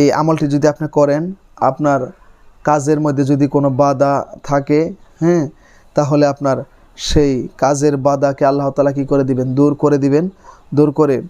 এই আমলটি যদি আপনি করেন, আপনার কাজের মধ্যে যদি কোনো বাধা থাকে হ্যাঁ তাহলে আপনার সেই কাজের বাধাকে আল্লাহ তালা কী করে দিবেন? দূর করে দিবেন। দূর করে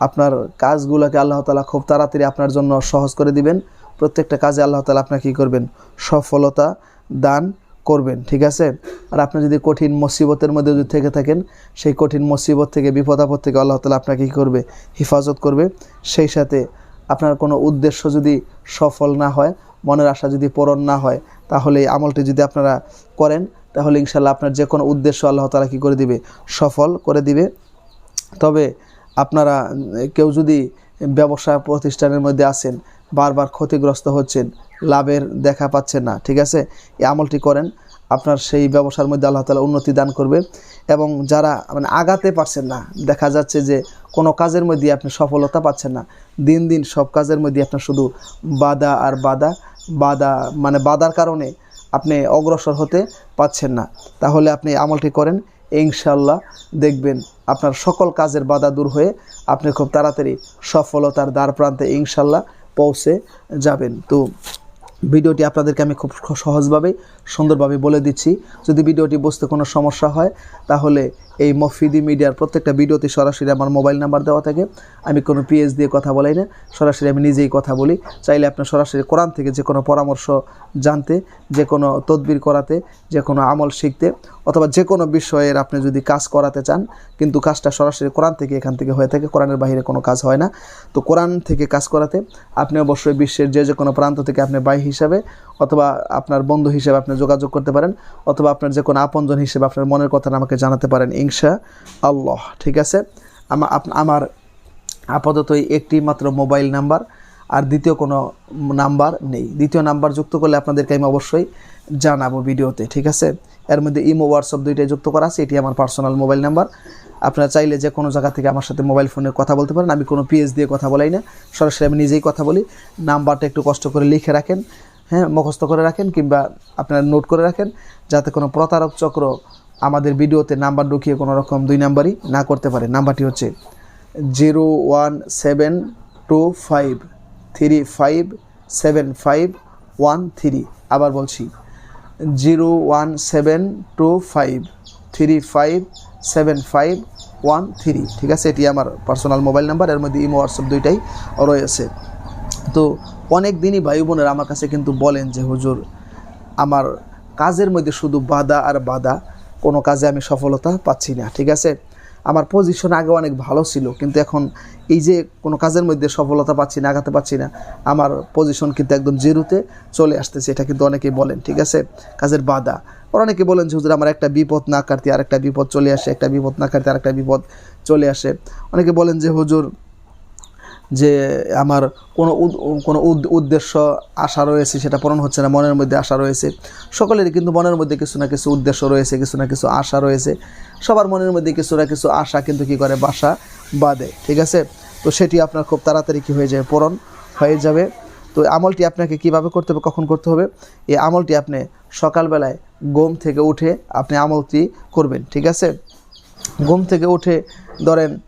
আপনার কাজগুলোকে আল্লাহ তালা খুব তাড়াতাড়ি আপনার জন্য সহজ করে দিবেন। প্রত্যেকটা কাজে আল্লাহ তালা আপনার কী করবেন? সফলতা দান করবেন, ঠিক আছে? আর আপনি যদি কঠিন মুসিবতের মধ্যে যদি থেকে থাকেন, সেই কঠিন মুসিবত থেকে, বিপদ আপদ থেকে আল্লাহ তালা আপনাকে কী করবে? হেফাজত করবে। সেই সাথে আপনার কোনো উদ্দেশ্য যদি সফল না হয়, মনের আশা যদি পূরণ না হয়, তাহলে এই আমলটি যদি আপনারা করেন, তাহলে ইনশাল্লাহ আপনার যে কোনো উদ্দেশ্য আল্লাহ তালা কী করে দিবে? সফল করে দিবে। তবে আপনারা, কেউ যদি ব্যবসা প্রতিষ্ঠানের মধ্যে আসেন বারবার ক্ষতিগ্রস্ত হচ্ছেন, লাভের দেখা পাচ্ছেন না, ঠিক আছে? এই আমলটি করেন। আপনার সেই ব্যবসার মধ্যে আল্লাহ তালা উন্নতি দান করবে। এবং যারা মানে আগাতে পারছেন না, দেখা যাচ্ছে যে কোনো কাজের মধ্যে আপনি সফলতা পাচ্ছেন না, দিন দিন সব কাজের মধ্যে আপনার শুধু বাধা আর বাধা বাধা মানে বাধার কারণে আপনি অগ্রসর হতে পাচ্ছেন না। তাহলে আপনি আমলটি করেন ইনশাল্লাহ দেখবেন আপনার সকল কাজের বাধা দূর হয়ে আপনি খুব তাড়াতাড়ি সফলতার দ্বার প্রান্তে ইনশাল্লাহ পৌঁছে যাবেন। তো ভিডিওটি আপনাদেরকে আমি খুব সহজভাবে, সুন্দরভাবে বলে দিচ্ছি। যদি ভিডিওটি বুঝতে কোনো সমস্যা হয়, তাহলে এই মফিদি মিডিয়ার প্রত্যেকটা ভিডিওতে সরাসরি আমার মোবাইল নাম্বার দেওয়া থাকে। আমি কোনো পিএস দিয়ে কথা বলাই না, সরাসরি আমি নিজেই কথা বলি। চাইলে আপনার সরাসরি কোরআন থেকে যে কোনো পরামর্শ জানতে, যে কোনো তদবির করাতে, যে কোনো আমল শিখতে অথবা যে কোনো বিষয়ের আপনি যদি কাজ করাতে চান, কিন্তু কাজটা সরাসরি কোরআন থেকে এখান থেকে হয়ে থাকে, কোরআনের বাইরে কোনো কাজ হয় না। তো কোরআন থেকে কাজ করাতে আপনি অবশ্যই বিশ্বের যে যে কোনো প্রান্ত থেকে আপনি ভাই হিসাবে অথবা আপনার বন্ধু হিসেবে আপনি যোগাযোগ করতে পারেন, অথবা আপনার যে কোনো আপনজন হিসেবে আপনার মনের কথা আমাকে জানাতে পারেন ইনশা আল্লাহ ঠিক আছে? আমার আপাতত একটি মাত্র মোবাইল নাম্বার আর দ্বিতীয় কোনো নাম্বার নেই। দ্বিতীয় নাম্বার যুক্ত করলে আপনাদেরকে আমি অবশ্যই জানাব ভিডিওতে, ঠিক আছে? এর মধ্যে ইমো, হোয়াটসঅ্যাপ দুইটাই যুক্ত করা আছে, এটি আমার পার্সোনাল মোবাইল নাম্বার। আপনারা চাইলে যে কোনো জায়গা থেকে আমার সাথে মোবাইল ফোনে কথা বলতে পারেন, আমি কোনো পিএস দিয়ে কথা বলাই না, সরাসরি আমি নিজেই কথা বলি। নাম্বারটা একটু কষ্ট করে লিখে রাখেন হ্যাঁ মুখস্থ করে রাখেন কিংবা আপনারা নোট করে রাখেন, যাতে কোনো প্রতারক চক্র আমাদের ভিডিওতে নাম্বার ঢুকিয়ে কোনো রকম দুই নাম্বারই না করতে পারে। নাম্বারটি হচ্ছে zero one seven two five. Three five seven five one three আবার বলছি zero one seven two five three five seven five one three ঠিক আছে? এটি আমার পার্সোনাল মোবাইল নাম্বার এর মধ্যে ইমো হোয়াটসঅ্যাপ দুইটাই রয়েছে। তো অনেক দিনই ভাই বোনেরা আমার কাছে কিন্তু বলেন যে, হুজুর, আমার কাজের মধ্যে শুধু বাধা আর বাধা, কোনো কাজে আমি সফলতা পাচ্ছি না। ঠিক আছে? আমার পজিশন আগে অনেক ভালো ছিল, কিন্তু এখন এই যে কোনো কাজের মধ্যে সফলতা পাচ্ছি না, আগাতে পাচ্ছি না, আমার পজিশন কিন্তু একদম জেরুতে চলে আসতেছে, এটা কিন্তু অনেকেই বলেন, ঠিক আছে? কাজের বাধা। ওর অনেকে বলেন যে, হুজুর, আমার একটা বিপদ না কাটতে আর একটা বিপদ চলে আসে, একটা বিপদ না কাটতে আর একটা বিপদ চলে আসে। অনেকে বলেন যে, হুজুর যে আমার কোনো কোনো উদ- উদ্দেশ্য, আশা রয়েছে, সেটা পূরণ হচ্ছে না, মনের মধ্যে আশা রয়েছে। সকলেরই কিন্তু মনের মধ্যে কিছু না কিছু উদ্দেশ্য রয়েছে, কিছু না কিছু আশা রয়েছে। সবার মনের মধ্যে কিছু না কিছু আশা কিন্তু কি করে? বাসা বাঁধে, ঠিক আছে? তো সেটি আপনার খুব তাড়াতাড়ি কী হয়ে যাবে পূরণ হয়ে যাবে। তো আমলটি আপনাকে কীভাবে করতে হবে? কখন করতে হবে? এই আমলটি আপনি সকালবেলায় ঘুম থেকে উঠে আপনি আমলটি করবেন, ঠিক আছে? ঘুম থেকে উঠে ধরেন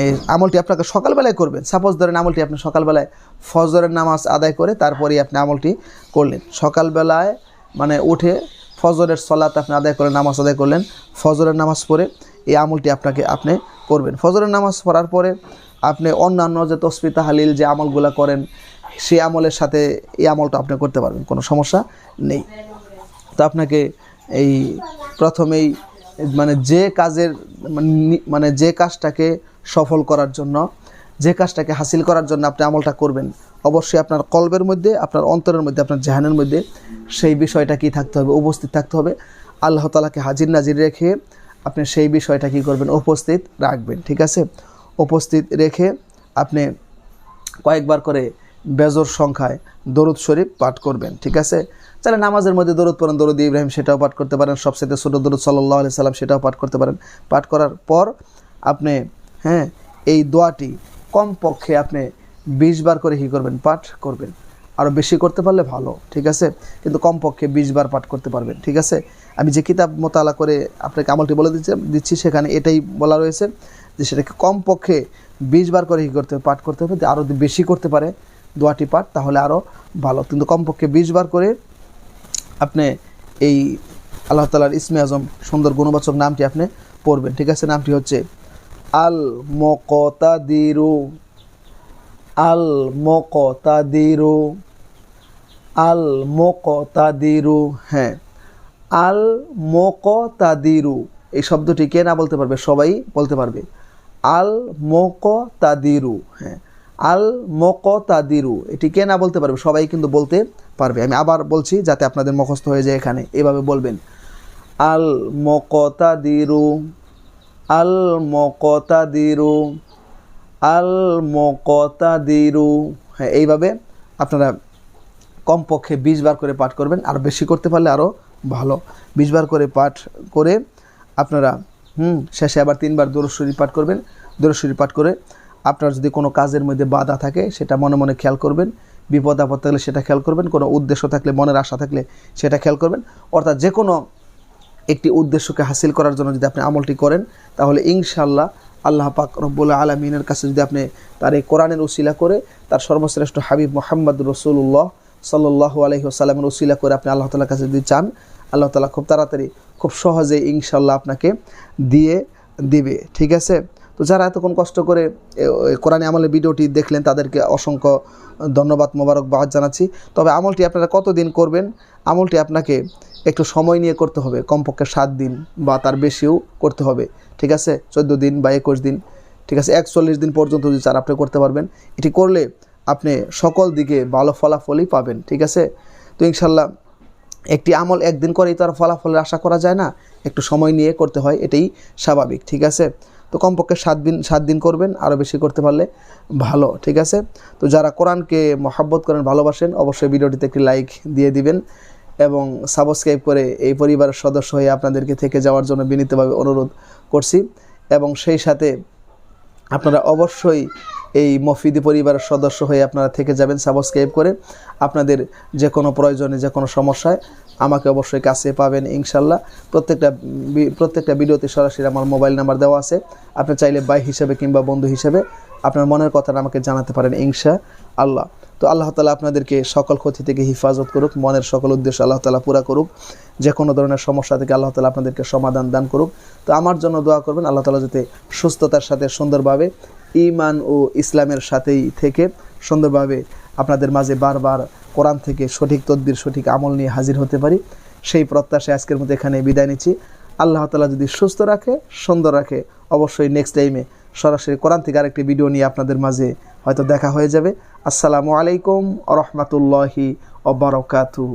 এই আমলটি আপনাকে সকালবেলায় করবেন। সাপোজ ধরেন আমলটি আপনি সকালবেলায় ফজরের নামাজ আদায় করে তারপরেই আপনি আমলটি করলেন। সকালবেলায় মানে উঠে ফজরের সলাত আপনি আদায় করে নামাজ আদায় করলেন, ফজরের নামাজ পড়ে এই আমলটি আপনাকে আপনি করবেন। ফজরের নামাজ পড়ার পরে আপনি অন্যান্য যে তসবি তাহালিল যে আমলগুলো করেন, সেই আমলের সাথে এই আমলটা আপনি করতে পারবেন, কোনো সমস্যা নেই। তো আপনাকে এই প্রথমেই মানে যে কাজের মানে মানে যে কাজটাকে সফল করার জন্য, যে কাজটাকে হাসিল করার জন্য আপনি আমলটা করবেন, অবশ্যই আপনার কলবের মধ্যে, আপনার অন্তরের মধ্যে, আপনার জাহানের মধ্যে সেই বিষয়টা কি থাকতে হবে, উপস্থিত থাকতে হবে। আল্লাহ তালাকে হাজির নাজির রেখে আপনি সেই বিষয়টা কি করবেন, উপস্থিত রাখবেন, ঠিক আছে? উপস্থিত রেখে আপনি কয়েকবার করে বেজর সংখ্যায় দরুদ শরীফ পাঠ করবেন, ঠিক আছে? তাহলে নামাজের মধ্যে দরুদ পড়েন, দরুদ ইব্রাহিম সেটাও পাঠ করতে পারেন, সবচেয়ে ছোট দরুদ সাল্লাহ আলি সাল্লাম সেটাও পাঠ করতে পারেন। পাঠ করার পর আপনি হ্যাঁ এই দোয়াটি কমপক্ষে আপনি বিশ বার করে কি করবেন, পাঠ করবেন। আরও বেশি করতে পারলে ভালো, ঠিক আছে? কিন্তু কমপক্ষে বিশ বার পাঠ করতে পারবেন, ঠিক আছে? আমি যে কিতাব মোতালা করে আপনাকে আমলটি বলে দিচ্ছি দিচ্ছি সেখানে এটাই বলা রয়েছে যে সেটাকে কমপক্ষে বিশ বার করে কি করতে হবে পাঠ করতে হবে আরও বেশি করতে পারে দোয়াটি পাঠ, তাহলে আরও ভালো। কিন্তু কমপক্ষে বিশ বার করে এই আল্লাহ তালার ইসমে আজম সুন্দর গুণবাচক নামটি আপনি পড়বেন। ঠিক আছে? নামটি হচ্ছে আল মকতাদিরু আল মকতাদিরু আল মকতাদিরু হ্যাঁ। আল মকতাদিরু এই শব্দটি কে না বলতে পারবে? সবাই বলতে পারবে। আল মকতাদিরু হ্যাঁ। আল মকতাদিরু এটি কে না বলতে পারবে, সবাই কিন্তু বলতে পারবে। আমি আবার বলছি যাতে আপনাদের মুখস্থ হয়ে যায় এখানে। এভাবে বলবেন। আল মকতাদিরু আল মকতাদিরু আল মকতাদিরু হ্যাঁ এইভাবে আপনারা কমপক্ষে বিশ বার করে পাঠ করবেন। আর বেশি করতে পারলে আরও ভালো। বিশ বার করে পাঠ করে আপনারা, হুম, শেষে আবার তিনবার দরশ্বরী পাঠ করবেন। দরশ্বরী পাঠ করে আপনার যদি কোনো কাজের মধ্যে বাধা থাকে, সেটা মনে মনে খেয়াল করবেন। বিপদ আপদ থাকলে সেটা খেয়াল করবেন। কোনো উদ্দেশ্য থাকলে, মনের আশা থাকলে সেটা খেয়াল করবেন। অর্থাৎ যে কোনো একটি উদ্দেশ্যকে হাসিল করার জন্য যদি আপনি আমলটি করেন, তাহলে ইনশাল্লাহ আল্লাহ পাক রব্বুল আলমিনের কাছে যদি আপনি তার এই কোরআনের উসিলা করে, তার সর্বশ্রেষ্ঠ হাবিব মোহাম্মদ রসুল্লাহ সাল্লাহ আলহি আসাল্লামের উসিলা করে আপনি আল্লাহ তালার কাছে যদি চান, আল্লাহ তালা খুব তাড়াতাড়ি, খুব সহজে ইনশাল্লাহ আপনাকে দিয়ে দিবে। ঠিক আছে? তো যারা এতক্ষণ কষ্ট করে কোরআনে আমলের ভিডিওটি দেখলেন, তাদেরকে অসংখ্য ধন্যবাদ মোবারকবাদ জানাচ্ছি। তবে আমলটি আপনারা কতদিন করবেন? আমলটি আপনাকে একটু সময় নিয়ে করতে হবে। কমপক্ষে সাত দিন বা তার বেশিও করতে হবে। ঠিক আছে? চোদ্দ দিন বা একুশ দিন। ঠিক আছে? একচল্লিশ দিন পর্যন্ত যদি চার আপনি করতে পারবেন, এটি করলে আপনি সকল দিকে ভালো ফলাফলই পাবেন। ঠিক আছে? তো ইনশাল্লাহ একটি আমল একদিন করেই তো আর ফলাফলের আশা করা যায় না। একটু সময় নিয়ে করতে হয়, এটাই স্বাভাবিক। ঠিক আছে? তো কমপক্ষে সাত দিন সাত দিন করবেন আরও বেশি করতে পারলে ভালো, ঠিক আছে? তো যারা কোরআনকে মহাব্বত করেন, ভালোবাসেন, অবশ্যই ভিডিওটিতে একটি লাইক দিয়ে দিবেন এবং সাবস্ক্রাইব করে এই পরিবারের সদস্য হয়ে আপনাদেরকে থেকে যাওয়ার জন্য বিনীতভাবে অনুরোধ করছি এবং সেই সাথে আপনারা অবশ্যই এই মফিদি পরিবারের সদস্য হয়ে আপনারা থেকে যাবেন সাবস্ক্রাইব করে। আপনাদের যে কোনো প্রয়োজনে যে কোনো সমস্যায় আমাকে অবশ্যই কাছে পাবেন, ইনশাল্লাহ। প্রত্যেকটা প্রত্যেকটা ভিডিওতে সরাসরি আমার মোবাইল নাম্বার দেওয়া আছে। আপনি চাইলে ভাই হিসেবে কিংবা বন্ধু হিসেবে আপনার মনের কথাটা আমাকে জানাতে পারেন ইনশা আল্লাহ তো আল্লাহ তালা আপনাদেরকে সকল ক্ষতি থেকে হিফাজত করুক, মনের সকল উদ্দেশ্য আল্লাহ তালা পুরা করুক। যে কোনো ধরনের সমস্যা থেকে আল্লাহ তালা আপনাদেরকে সমাধান দান করুক। তো আমার জন্য দোয়া করবেন, আল্লাহ তালা যাতে সুস্থতার সাথে সুন্দরভাবে ইমান ও ইসলামের সাথেই থেকে সুন্দরভাবে আপনাদের মাঝে বারবার কোরআন থেকে সঠিক তদ্বির, সঠিক আমল নিয়ে হাজির হতে পারি। সেই প্রত্যাশায় আজকের মতো এখানে বিদায় নিচ্ছি। আল্লাহ তালা যদি সুস্থ রাখে, সুন্দর রাখে, অবশ্যই নেক্সট টাইমে সরাসরি কোরআন থেকে আরেকটি ভিডিও নিয়ে আপনাদের মাঝে হয়তো দেখা হয়ে যাবে। আসসালামু আলাইকুম রহমতুল্লাহি অবরকাতু